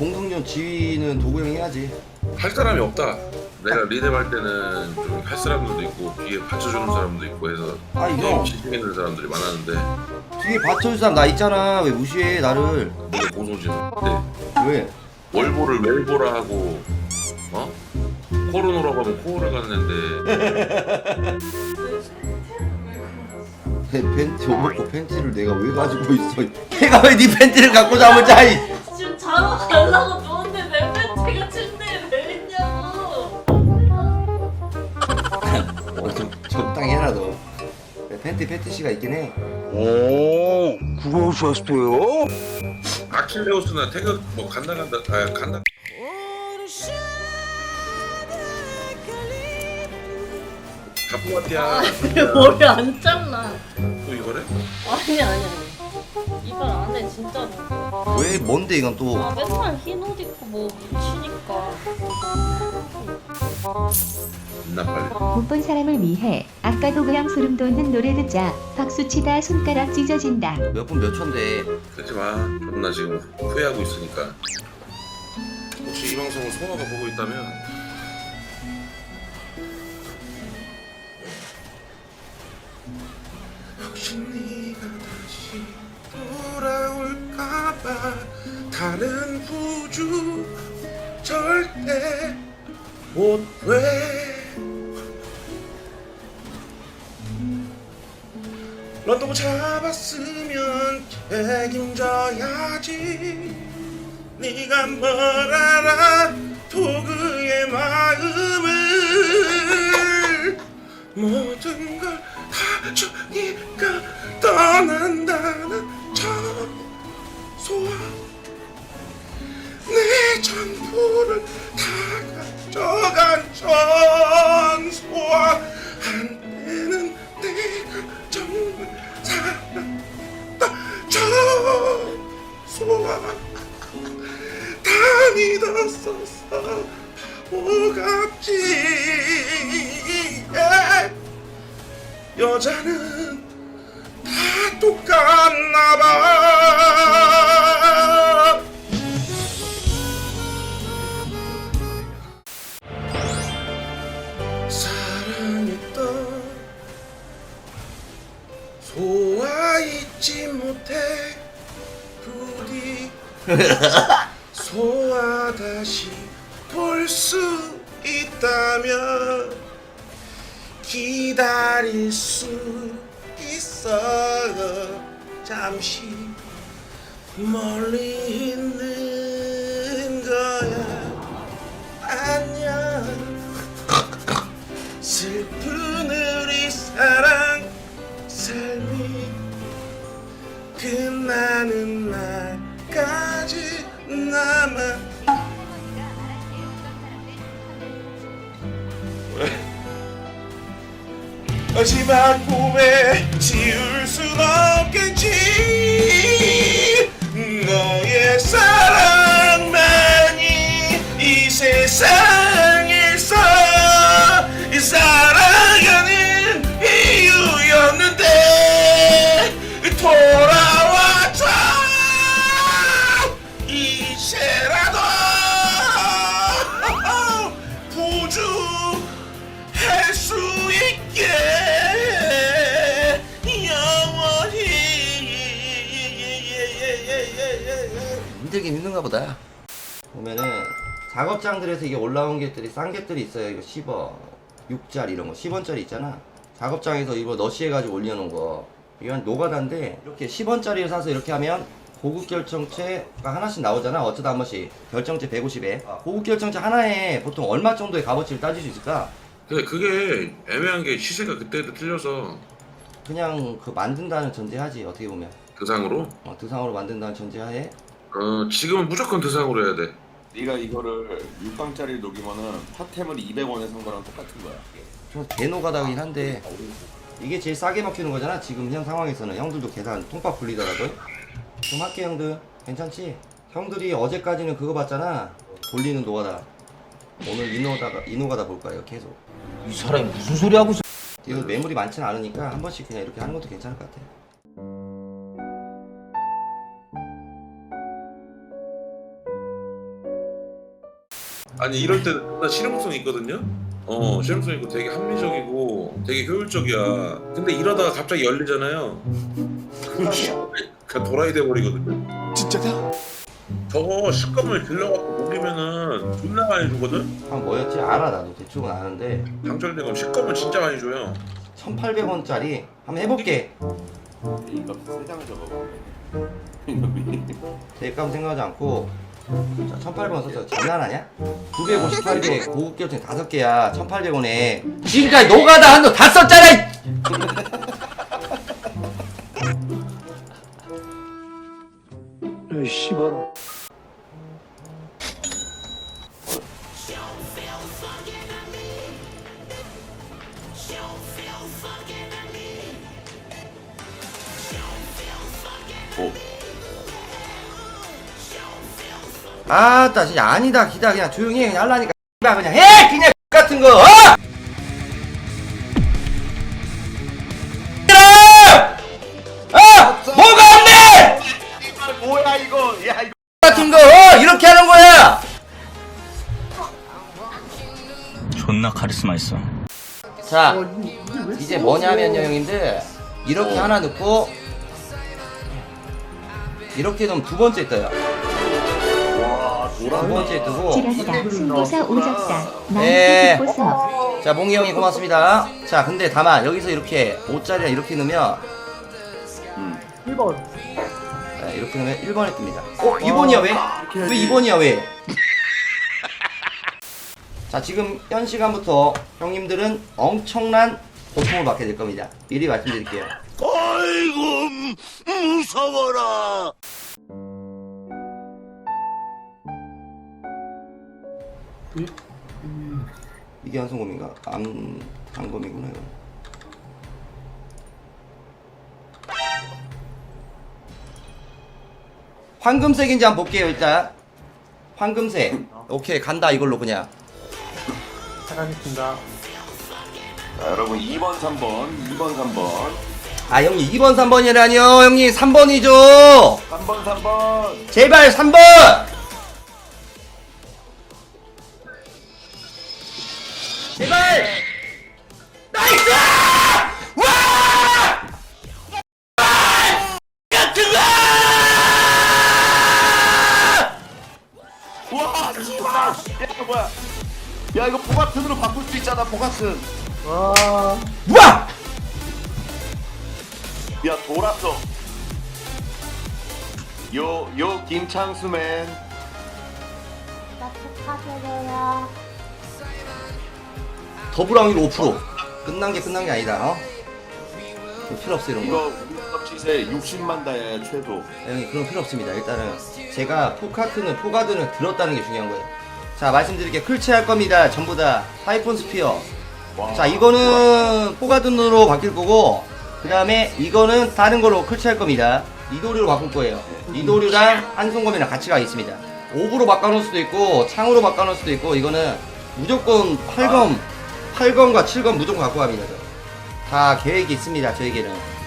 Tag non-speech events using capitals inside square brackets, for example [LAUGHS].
아니면 지휘는 도구 형이 해야지. 할 사람이 없다. 내가 리듬 할 때는 좀 할 사람들도 있고 뒤에 받쳐주는 사람도 있고 해서 아 형, 집중 있는 사람들이 많았는데 뒤에 받쳐줄 사람 나 있잖아. 왜 무시해 나를? 네가 모소지는 네. 왜? 월보를 웰보라 하고 어? 코르노라고 하면 코를 갔는데 내 팬티 옷 벗고 팬티를 내가 왜 가지고 있어? 걔가 왜 네 팬티를 갖고 잠을자 이? 자러 가려고 누웠는데 내 팬티가 침대에 내리냐고. [LAUGHS] 어, 좀 적당히 해라 너. 내 팬티 패티시가 있긴 해. 오, 그거 좋았어요? 아킬레우스나 태극 뭐 간다 간다 아 간다 가쁘마티야 왜 머리 안 잘라? 또 이거래? 아니 아니 아니. 이발 안해 진짜로. 왜 뭔데 이건 또? 아 맨날 흰 옷 입고 뭐 묻히니까. 있나 빨리 못 본 사람을 위해 아까도 그냥 소름 돋는 노래 듣자 박수 치다 손가락 찢어진다. 몇 분 몇 초인데? 그러지 마 존나 지금 후회하고 있으니까 혹시 이 방송을 송아가 보고 있다면 혹시 네가 다시 돌아올까봐 다른 부주 절대 못돼 런동 잡았으면 책임져야지. 네가 뭘 알아? 도그의 마음을 모든 걸 다 주니까 떠난다는 청 소와 내 전부를 다 가져간 청소와 한때는 내가 정말 사랑했다 청소와 다 믿었었어 바보같이 예. 여자는 다 똑같나 봐. 사랑했던 소화 잊지 못해 부디 소화 다시 볼 수 있다면 기다릴 수 있어 잠시 멀리 있는 거야. 안녕. 슬픈 우리 사랑 마지막 봄에 지울 힘들긴 힘든가 보다. 보면은 작업장들에서 이게 올라온 get들이 싼 get들이 있어요. 이거 10원, 6짜리 이런 거 10원짜리 있잖아. 작업장에서 이거 너시 해 가지고 올려놓은 거. 이건 노가다인데 이렇게 10원짜리를 사서 이렇게 하면 고급 결정체가 하나씩 나오잖아. 어쩌다 한 번씩 결정체 150에 고급 결정체 하나에 보통 얼마 정도의 값어치를 따질 수 있을까? 근데 그게 애매한 게 시세가 그때도 틀려서 그냥 그 만든다는 전제하지 어떻게 보면 드상으로 어, 드상으로 만든다는 전제하에 어 지금은 무조건 드상으로 해야 돼. 네가 이거를 6강짜리 녹이면은 핫템을 200원에 산 거랑 똑같은 거야. 좀 대노가다긴 한데 이게 제일 싸게 먹히는 거잖아 지금 현 상황에서는. 형들도 계산 통밥 불리더라도. 좀 할게 형들. 괜찮지? 형들이 어제까지는 그거 봤잖아. 돌리는 노가다. 오늘 이노가다 이노가다 볼까요 계속? 이 사람이 무슨 소리 하고 있어? 이거 매물이 많지는 않으니까 한 번씩 그냥 이렇게 하는 것도 괜찮을 것 같아 아니 이럴 때 나 실용성 있거든요. 어 실용성 있고 되게 합리적이고 되게 효율적이야. 근데 이러다가 갑자기 열리잖아요. 그냥 도라이 돼 버리거든요. 진짜냐? 저거 식감을 길러갖고 먹이면은 존나 많이 주거든. 아 뭐였지? 알아 나도 대충은 아는데 강철된 건 식감을 진짜 많이 줘요. 1,800원짜리 한번 해볼게. 이값 세장 적어. 이놈이. 대값 생각하지 않고 자 1,800원 썼어. 장난하냐? 958개 고급 결정 5개야 1,800원에 지금까지 노가다 한도 다 썼잖아! 이! 씨발. 아따 진짜 아니다 기다 그냥 조용히 해 그냥 하려니까 X발 그냥 해 그냥 X 같은 거 어? 어! 뭐가 안 돼! 뭐야 이거? 야 이거. 같은 거 어? 이렇게 하는 거야 존나 카리스마 있어. 자 이제 뭐냐면요 형님들 이렇게 하나 넣고 이렇게 넣으면 두 번째 떠요 와 두. 번째 뜨고 지랄이다. 승보사 오졌다. 네. 듣고서. 자 몽이 형이 고맙습니다 자 근데 다만 여기서 이렇게 5짜리랑 이렇게 넣으면 음. 자, 이렇게 넣으면 1번에 뜹니다 어? 2번이야 왜? 왜 2번이야 왜? [LAUGHS] 자 지금 현 시간부터 형님들은 엄청난 고통을 받게 될 겁니다 미리 말씀드릴게요 아이고 무서워라. 이게 한송곰인가? 암... 단검이구나 이거 황금색인지 한번 볼게요 일단. 황금색. 오케이 간다 이걸로 그냥. 자 여러분 2번 3번 2번 3번. 아 형님 2번 3번이라뇨 형님 3번이죠? 3번 3번. 제발 3번 제발! 나이스! 와! 같은 거 와! 씨발 야 이거 뭐야 야 이거 보가튼으로 바꿀 수 있잖아 보가튼. 와! 야 돌았어 요 요 김창수맨. 나 축하드려요. 더블왕일 5% 끝난 게 끝난 게 아니다 어? 필요 없어 이런 거 이거 시세 60만 다야 최소 네, 형님 그런 거 필요 없습니다. 일단은 제가 포카트는 포가드는 들었다는 게 중요한 거예요. 자 말씀드릴게요. 클치할 겁니다 전부 다. 하이폰 스피어. 와. 자 이거는 포가든으로 바뀔 거고 그 다음에 이거는 다른 걸로 클치할 겁니다. 이도류로 바꿀 거예요. 이도류랑 한송검이랑 같이 가겠습니다. 옵으로 바꿔놓을 수도 있고 창으로 바꿔놓을 수도 있고 이거는 무조건 8검 8검과 7검 무조건 갖고 갑니다 저. 다 계획이 있습니다 저에게는